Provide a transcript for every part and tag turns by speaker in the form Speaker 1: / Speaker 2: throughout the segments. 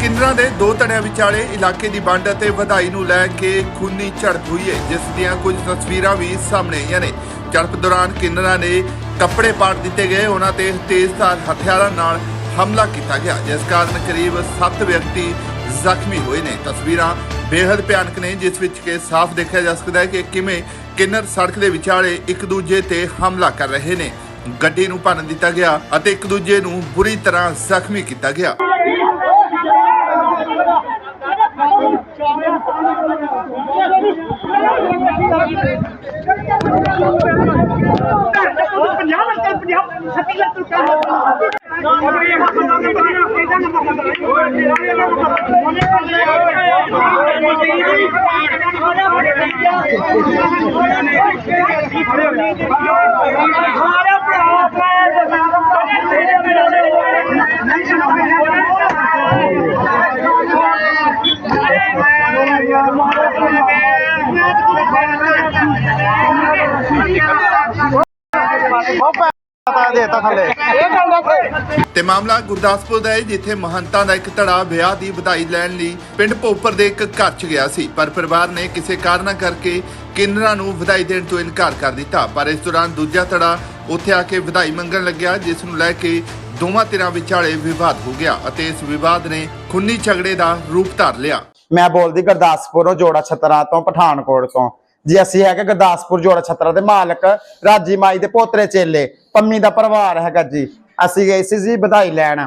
Speaker 1: ਕਿੰਨਰਾਂ ਦੇ ਦੋ ਧੜਿਆਂ ਵਿਚਾਲੇ ਇਲਾਕੇ ਦੀ ਵੰਡ ਅਤੇ ਵਧਾਈ ਨੂੰ ਲੈ ਕੇ ਖੂਨੀ ਝੜਪ ਹੋਈ ਹੈ, ਜਿਸ ਦੀਆਂ ਕੁਝ ਤਸਵੀਰਾਂ ਵੀ ਸਾਹਮਣੇ ਆਈਆਂ ਨੇ। ਝੜਪ ਦੌਰਾਨ ਕਿੰਨਰਾਂ ਨੇ ਕੱਪੜੇ ਪਾੜ ਦਿੱਤੇ ਗਏ। ਉਹਨਾਂ ਤੇ ਤੇਜ਼ਧਾਰ ਹਥਿਆਰਾਂ ਨਾਲ ਹਮਲਾ ਕੀਤਾ ਗਿਆ, ਜਿਸ ਕਾਰਨ ਕਰੀਬ 7 ਵਿਅਕਤੀ ਜ਼ਖਮੀ ਹੋਏ ਨੇ। ਤਸਵੀਰਾਂ ਬੇहद ਭਿਆਨਕ ਨੇ, ਜਿਸ ਵਿੱਚ ਕਿ ਸਾਫ਼ ਦੇਖਿਆ ਜਾ ਸਕਦਾ ਹੈ ਕਿ ਕਿਵੇਂ ਕਿੰਨਰ ਸੜਕ ਦੇ ਵਿਚਾਲੇ ਇੱਕ ਦੂਜੇ ਤੇ ਹਮਲਾ ਕਰ ਰਹੇ ਨੇ। ਗੱਡੀ ਨੂੰ ਭੰਨ ਦਿੱਤਾ ਗਿਆ ਅਤੇ ਇੱਕ ਦੂਜੇ ਨੂੰ ਬੁਰੀ ਤਰ੍ਹਾਂ ਜ਼ਖਮੀ ਕੀਤਾ ਗਿਆ।
Speaker 2: ਪੰਜਾਬ ਅੰਕਲ
Speaker 1: ਤੇ ਮਾਮਲਾ ਗੁਰਦਾਸਪੁਰ ਦਾ ਹੈ, ਜਿੱਥੇ ਮਹੰਤਾਂ ਦਾ ਇੱਕ ਧੜਾ ਵਿਆਹ ਦੀ ਵਧਾਈ ਲੈਣ ਲਈ ਪਿੰਡ ਭੋਪਰ ਦੇ ਇੱਕ ਘਰ 'ਚ ਗਿਆ ਸੀ। ਪਰ ਪਰਿਵਾਰ ਨੇ ਕਿਸੇ ਕਾਰਨਾਂ ਕਰਕੇ ਕਿੰਨਰਾਂ ਨੂੰ ਵਧਾਈ ਦੇਣ ਤੋਂ ਇਨਕਾਰ ਕਰ ਦਿੱਤਾ। ਪਰ ਇਸ ਦੌਰਾਨ ਦੂਜਾ ਧੜਾ ਉੱਥੇ ਆ ਕੇ ਵਧਾਈ ਮੰਗਣ ਲੱਗਿਆ, ਜਿਸ ਨੂੰ ਲੈ ਕੇ ਦੋਵਾਂ ਧਿਰਾਂ ਵਿਚਾਲੇ ਵਿਵਾਦ ਹੋ ਗਿਆ ਅਤੇ ਇਸ ਵਿਵਾਦ ਨੇ ਖੂਨੀ ਝਗੜੇ ਦਾ ਰੂਪ ਧਾਰ ਲਿਆ।
Speaker 3: ਮੈਂ ਬੋਲਦੀ ਗੁਰਦਾਸਪੁਰੋਂ ਜੋੜਾ ਛਤਰਾ ਤੋਂ, ਪਠਾਨਕੋਟ ਤੋਂ। ਜੀ ਅਸੀਂ ਹੈਗੇ ਗੁਰਦਾਸਪੁਰ ਜੋੜਾ ਛਤਰਾ ਦੇ ਮਾਲਕ, ਰਾਜੀ ਮਾਈ ਦੇ ਪੋਤਰੇ ਚੇਲੇ, ਪੰਮੀ ਦਾ ਪਰਿਵਾਰ ਹੈਗਾ ਜੀ। ਅਸੀਂ ਗਏ ਸੀ ਜੀ ਵਧਾਈ ਲੈਣ।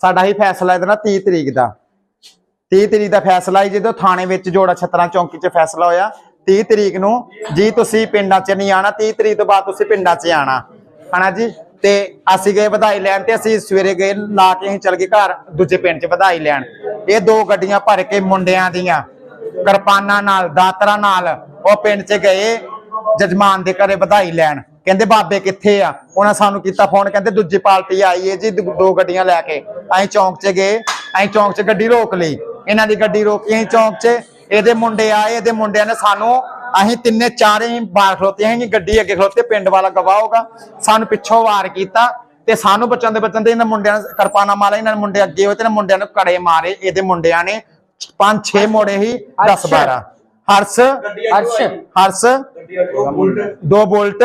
Speaker 3: ਸਾਡਾ ਹੀ ਫੈਸਲਾ ਇਹਦਾ 30 ਤਰੀਕ ਦਾ। 30 ਤਰੀਕ ਦਾ ਫੈਸਲਾ ਹੀ ਜਦੋਂ ਥਾਣੇ ਵਿੱਚ ਜੋੜਾ ਛਤਰਾ ਚੌਂਕੀ 'ਚ ਫੈਸਲਾ ਹੋਇਆ 30 ਤਰੀਕ ਨੂੰ ਜੀ ਤੁਸੀਂ ਪਿੰਡਾਂ 'ਚ ਨਹੀਂ ਆਣਾ 30 ਤਰੀਕ ਤੋਂ ਬਾਅਦ ਤੁਸੀਂ ਪਿੰਡਾਂ 'ਚ ਆਣਾ ਹਨਾ ਜੀ? ਤੇ ਅਸੀਂ ਗਏ ਵਧਾਈ ਲੈਣ ਤੇ ਅਸੀਂ ਸਵੇਰੇ ਗਏ, ਲਾ ਕੇ ਅਸੀਂ ਚਲ ਗਏ ਘਰ, ਦੂਜੇ ਪਿੰਡ 'ਚ ਵਧਾਈ ਲੈਣ। ਇਹ ਦੋ ਗੱਡੀਆਂ ਭਰ ਕੇ ਮੁੰਡਿਆਂ ਦੀਆਂ, ਕਿਰਪਾਨਾਂ ਨਾਲ, ਦਾਤਰਾਂ ਨਾਲ ਉਹ ਪਿੰਡ 'ਚ ਗਏ, ਜਜਮਾਨ ਦੇ ਘਰੇ ਵਧਾਈ ਲੈਣ। ਕਹਿੰਦੇ, ਬਾਬੇ ਕਿੱਥੇ ਆ? ਉਹਨਾਂ ਸਾਨੂੰ ਕੀਤਾ ਫੋਨ, ਕਹਿੰਦੇ, ਦੂਜੀ ਪਾਰਟੀ ਆਈ ਹੈ ਜੀ, ਦੋ ਗੱਡੀਆਂ ਲੈ ਕੇ। ਅਸੀਂ ਚੌਂਕ 'ਚ ਗਏ, ਅਸੀਂ ਚੌਂਕ 'ਚ ਗੱਡੀ ਰੋਕ ਲਈ। ਇਹਨਾਂ ਦੀ ਗੱਡੀ ਰੋਕੀ, ਅਸੀਂ ਚੌਂਕ 'ਚ ਇਹਦੇ ਮੁੰਡੇ ਆਏ, ਇਹਦੇ ਮੁੰਡਿਆਂ ਨੇ ਸਾਨੂੰ, ਅਸੀਂ ਤਿੰਨੇ ਚਾਰੇ ਹੀ ਬਾਹਰ ਖਲੋਤੇ ਹਾਂ ਗੱਡੀ ਅੱਗੇ ਖਲੋਤੇ, ਪਿੰਡ ਵਾਲਾ ਗਵਾਹ ਹੋਗਾ ਸਾਨੂੰ ਪਿੱਛੋਂ ਵਾਰ ਕੀਤਾ। ਤੇ ਸਾਨੂੰ ਬਚਣ ਦੇ ਬਚਣ ਦੇ ਇਹਨਾਂ ਮੁੰਡਿਆਂ ਨੇ ਕਿਰਪਾਨਾ ਮਾਰਿਆ ਇਹਨਾਂ ਨੇ ਮੁੰਡੇ ਅੱਗੇ ਹੋਏ ਤੇ ਇਹਨਾਂ ਮੁੰਡਿਆਂ ਨੂੰ ਕੜੇ ਮਾਰੇ ਇਹਦੇ ਮੁੰਡਿਆਂ ਨੇ ਪੰਜ ਛੇ ਮੋੜੇ ਹੀ 10 12 ਹਰਸ ਹਰਸ਼। ਹਰਸ ਦੋ ਬੁਲਟ।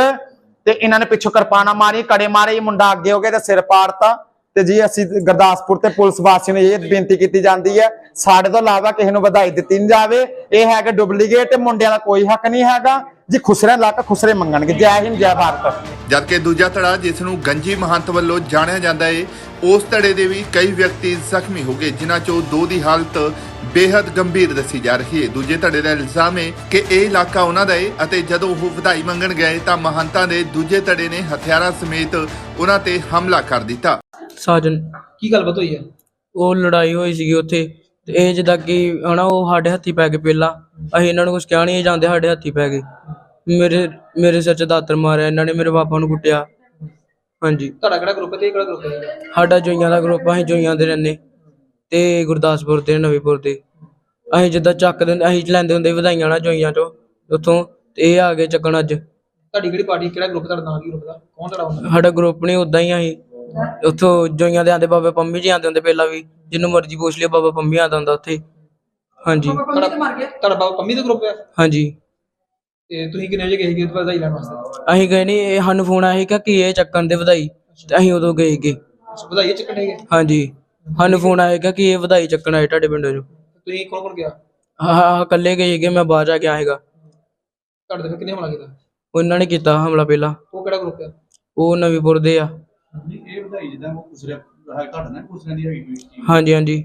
Speaker 3: ਤੇ ਇਹਨਾਂ ਨੇ ਪਿੱਛੋਂ ਕਿਰਪਾਨਾ ਮਾਰੀ ਕੜੇ ਮਾਰੇ ਇਹ ਮੁੰਡਾ ਅੱਗੇ ਹੋ ਗਿਆ ਤੇ ਸਿਰ ਪਾੜਤਾ। ਤੇ ਜੀ ਅਸੀਂ ਗੁਰਦਾਸਪੁਰ ਤੇ ਪੁਲਿਸ ਵਾਸੀਆਂ ਨੂੰ ਇਹ ਬੇਨਤੀ ਕੀਤੀ ਜਾਂਦੀ ਹੈ ਸਾਡੇ ਤੋਂ ਇਲਾਵਾ ਕਿਸੇ ਨੂੰ ਵਧਾਈ ਦਿੱਤੀ ਨਹੀਂ ਜਾਵੇ। ਇਹ ਹੈਗਾ ਡੁਪਲੀਕੇਟ ਤੇ ਮੁੰਡਿਆਂ ਦਾ ਕੋਈ ਹੱਕ ਨਹੀਂ ਹੈਗਾ। ਜੀ ਖੁਸਰੇ ਲੱਕ ਖੁਸਰੇ ਮੰਗਣਗੇ। ਜੈ ਹਿੰਦ ਜੈ ਭਾਰਤ।
Speaker 1: ਜਦਕਿ ਦੂਜਾ ਧੜਾ ਜਿਸ ਨੂੰ ਗੰਜੀ ਮਹੰਤ ਵੱਲੋਂ ਜਾਣਿਆ ਜਾਂਦਾ ਹੈ ਉਸ ਧੜੇ ਦੇ ਵੀ ਕਈ ਵਿਅਕਤੀ ਜ਼ਖਮੀ ਹੋ ਗਏ ਜਿਨ੍ਹਾਂ ਚੋਂ ਦੋ ਦੀ ਹਾਲਤ ਬੇहद ਗੰਭੀਰ ਦੱਸੀ ਜਾ ਰਹੀ ਹੈ ਦੂਜੇ ਧੜੇ ਦਾ ਇਲਜ਼ਾਮ ਹੈ ਕਿ ਇਹ ਇਲਾਕਾ ਉਹਨਾਂ ਦਾ ਹੈ ਅਤੇ ਜਦੋਂ ਉਹ ਵਧਾਈ ਮੰਗਣ ਗਏ ਤਾਂ ਮਹੰਤਾਂ ਦੇ ਦੂਜੇ ਧੜੇ ਨੇ ਹਥਿਆਰਾਂ ਸਮੇਤ ਉਹਨਾਂ ਤੇ ਹਮਲਾ ਕਰ ਦਿੱਤਾ।
Speaker 4: ਸਾਜਨ
Speaker 5: ਕੀ ਗੱਲਬਾਤ ਹੋਈ ਹੈ
Speaker 4: ਉਹ ਲੜਾਈ ਹੋਈ ਸੀਗੀ ਉੱਥੇ ਤੇ ਇਹ ਜਿੱਦਾਂ ਕਿ ਹਨਾ ਉਹ ਸਾਡੇ ਹੱਥੀ ਪੈ ਗਏ ਪਹਿਲਾਂ। ਅਸੀਂ ਇਹਨਾਂ ਨੂੰ ਕੁਝ ਕਿਹਾ ਨਹੀਂ ਜਾਂਦੇ ਸਾਡੇ ਹੱਥੀ ਪੈ ਗਏ। ਮੇਰੇ ਮੇਰੇ ਸਿਰ 'ਚ ਦਾਤਰ ਮਾਰਿਆ ਇਹਨਾਂ ਨੇ ਮੇਰੇ ਪਾਪਾ ਨੂੰ ਕੁੱਟਿਆ। ਹਾਂਜੀ।
Speaker 5: ਤੁਹਾਡਾ ਕਿਹੜਾ ਗਰੁੱਪ ਤੇ ਕਿਹੜਾ ਗਰੁੱਪ ਹੈ?
Speaker 4: ਸਾਡਾ ਜੋਈਆਂ ਦਾ ਗਰੁੱਪ ਅਸੀਂ ਜੋਈਆਂ ਦੇ ਰਹਿੰਦੇ। ਤੇ ਗੁਰਦਾਸਪੁਰ ਤੇ ਨਵੀਂਪੁਰ ਤੇ ਅਸੀਂ ਜਿੱਦਾਂ ਚੱਕਦੇ ਅਸੀਂ ਲੈਂਦੇ ਹੁੰਦੇ ਵਧਾਈਆਂ ਨਾ ਜੋਈਆਂ ਚੋਂ ਉੱਥੋਂ। ਤੇ ਇਹ ਆ ਗਏ ਚੱਕਣ ਅੱਜ।
Speaker 5: ਤੁਹਾਡੀ ਕਿਹੜੀ ਪਾਰਟੀ ਕਿਹੜਾ ਗਰੁੱਪ ਤੁਹਾਡਾ ਨਾਮ ਕੀ ਗਰੁੱਪ ਦਾ? ਕੌਣ ਤੁਹਾਡਾ ਹੁੰਦਾ?
Speaker 4: ਸਾਡਾ ਗਰੁੱਪ ਨਹੀਂ ਉਦਾਂ ਹੀ ਅਸੀਂ। ਉੱਥੋਂ ਜੋਈਆਂ ਦੇ ਆਂਦੇ ਬਾਬਾ ਪੰਮੀ ਜੀ ਆਂਦੇ ਹੁੰਦੇ ਪਹਿਲਾਂ ਵੀ। ਜਿਹਨੂੰ ਮਰਜ਼ੀ ਪੁੱਛ ਲਿਓ ਬਾਬਾ ਪੰਮੀ ਆਂਦਾ ਹੁੰਦਾ ਉੱਥੇ। ਹਾਂਜੀ।
Speaker 5: ਤੁਹਾਡਾ ਤੁਹਾਡਾ ਬਾਬਾ ਪੰਮੀ ਦਾ ਗਰੁੱਪ ਹੈ?
Speaker 4: ਹਾਂਜੀ।
Speaker 5: ਤੇ ਤੁਸੀਂ ਕਿੰਨੇ ਵਜੇ ਗਏ ਸੀਗੇ ਵਧਾਈ ਲੈਣ ਵਾਸਤੇ?
Speaker 4: ਅਸੀਂ ਗਏ ਨਹੀਂ ਇਹ ਸਾਨੂੰ ਫੋਨ ਆਇਆ ਸੀ ਕਿ ਕੀ ਇਹ ਚੱਕਣ ਦੇ ਵਧਾਈ ਤੇ ਅਸੀਂ ਉਦੋਂ ਗਏ ਗੇ
Speaker 5: ਅੱਛਾ, ਵਧਾਈ ਚੱਕਣ ਹੈਗੇ
Speaker 4: ਹਾਂਜੀ ਸਾਨੂੰ ਫੋਨ ਆਇਆ ਕਿ ਕੀ ਇਹ ਵਧਾਈ ਚੱਕਣ ਆਏ ਤੁਹਾਡੇ ਪਿੰਡੋਂ ਜੋ
Speaker 5: ਤੁਸੀਂ ਕੌਣ ਕੌਣ ਗਿਆ?
Speaker 4: ਹਾਂ ਹਾਂ ਇਕੱਲੇ ਗਏ ਸੀਗੇ ਮੈਂ ਬਾਹਰ ਜਾ ਕੇ ਆਏਗਾ
Speaker 5: ਤੁਹਾਡੇ ਤੇ ਫਿਰ ਕਿੰਨੇ ਹਮਲਾ ਕੀਤਾ?
Speaker 4: ਉਹਨਾਂ ਨੇ ਕੀਤਾ ਹਮਲਾ ਪਹਿਲਾਂ।
Speaker 5: ਉਹ ਕਿਹੜਾ ਗਰੁੱਪ ਹੈ
Speaker 4: ਉਹ ਨਵੀਂਪੁਰ ਦੇ ਆ।
Speaker 6: ਇਹ ਵਧਾਈ ਜਿੱਦਾਂ ਉਹ ਕੁਸਰੇ ਘਟ ਨਾ ਕੁਸਰੇ ਦੀ ਹੈਗੀ ਕੋਈ ਚੀਜ਼?
Speaker 4: ਹਾਂਜੀ ਹਾਂਜੀ।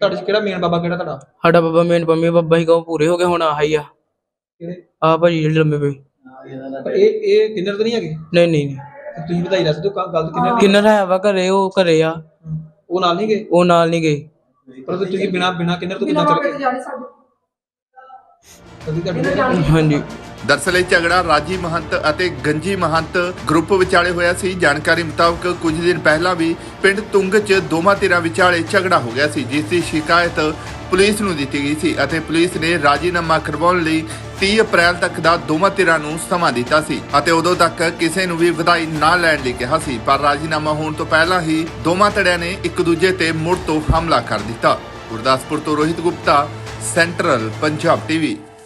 Speaker 5: ਤੁਹਾਡੇ 'ਚ ਕਿਹੜਾ ਮੇਨ ਬਾਬਾ ਕਿਹੜਾ ਤੁਹਾਡਾ?
Speaker 4: ਸਾਡਾ ਬਾਬਾ ਮੇਨ ਪੰਮੀ ਬਾਬਾ ਹੀ ਕਹੋ ਪੂਰੇ ਹੋ ਗਏ ਹੁਣ ਆਹੀ ਆ।
Speaker 5: ਕਿਹੜੇ?
Speaker 4: ਆ ਭਾਜੀ ਜਿਹੜੇ ਲੰਮੇ ਪਏ।
Speaker 5: ਪਰ ਇਹ ਇਹ ਕਿੰਨਰ ਤਾਂ ਨਹੀਂ ਹੈਗੇ?
Speaker 4: ਨਹੀਂ ਨਹੀਂ। ਨਹੀਂ
Speaker 5: ਤੇ ਤੁਸੀਂ ਵਧਾਈ ਸਕਦੇ ਹੋ ਗੱਲ ਕਿੰਨਰ ਦੀ
Speaker 4: ਕਿੰਨਰ ਹੈ ਵਾ ਘਰੇ ਉਹ ਘਰੇ ਆ।
Speaker 5: ਉਹ ਨਾਲ ਨਹੀਂ ਗਏ?
Speaker 4: ਉਹ ਨਾਲ ਨਹੀਂ ਗਏ।
Speaker 5: ਪਰ ਤੁਸੀਂ ਬਿਨਾ ਬਿਨਾ ਕਿੰਨਰ ਤੋਂ ਕਿੱਦਾਂ ਚੱਲ? ਗਏ ਕਦੀ ਤੁਹਾਡੀ
Speaker 4: ਹਾਂਜੀ।
Speaker 1: ਦਰਅਸਲ ਇਹ ਝਗੜਾ ਰਾਜੀ ਮਹੰਤ ਅਤੇ ਗੰਜੀ ਮਹੰਤ ਗਰੁੱਪ ਵਿਚਾਲੇ ਹੋਇਆ ਸੀ। ਜਾਣਕਾਰੀ ਮੁਤਾਬਕ ਕੁਝ ਦਿਨ ਪਹਿਲਾਂ ਵੀ ਪਿੰਡ ਤੁੰਗ 'ਚ ਦੋਵਾਂ ਧਿਰਾਂ ਵਿਚਾਲੇ ਝਗੜਾ ਹੋ ਗਿਆ ਸੀ ਜਿਸ ਦੀ ਸ਼ਿਕਾਇਤ ਪੁਲਿਸ ਨੂੰ ਦਿੱਤੀ ਗਈ ਸੀ ਅਤੇ ਪੁਲਿਸ ਨੇ ਰਾਜੀਨਾਮਾ ਕਰਵਾਉਣ ਲਈ 30 ਅਪ੍ਰੈਲ ਤੱਕ ਦਾ ਦੋਵਾਂ ਧਿਰਾਂ ਨੂੰ ਸਮਾਂ ਦਿੱਤਾ ਸੀ ਅਤੇ ਉਦੋਂ ਤੱਕ ਕਿਸੇ ਨੂੰ ਵੀ ਵਧਾਈ ਨਾ ਲੈਣ ਲਈ ਕਿਹਾ ਸੀ, ਪਰ ਰਾਜੀਨਾਮਾ ਹੋਣ ਤੋਂ ਪਹਿਲਾਂ ਹੀ ਦੋਵਾਂ ਧੜਿਆਂ ਨੇ ਇੱਕ ਦੂਜੇ ਤੇ ਮੁੜ ਤੋਂ ਹਮਲਾ ਕਰ ਦਿੱਤਾ। ਗੁਰਦਾਸਪੁਰ ਤੋਂ ਰੋਹਿਤ ਗੁਪਤਾ, ਸੈਂਟਰਲ ਪੰਜਾਬ ਟੀਵੀ।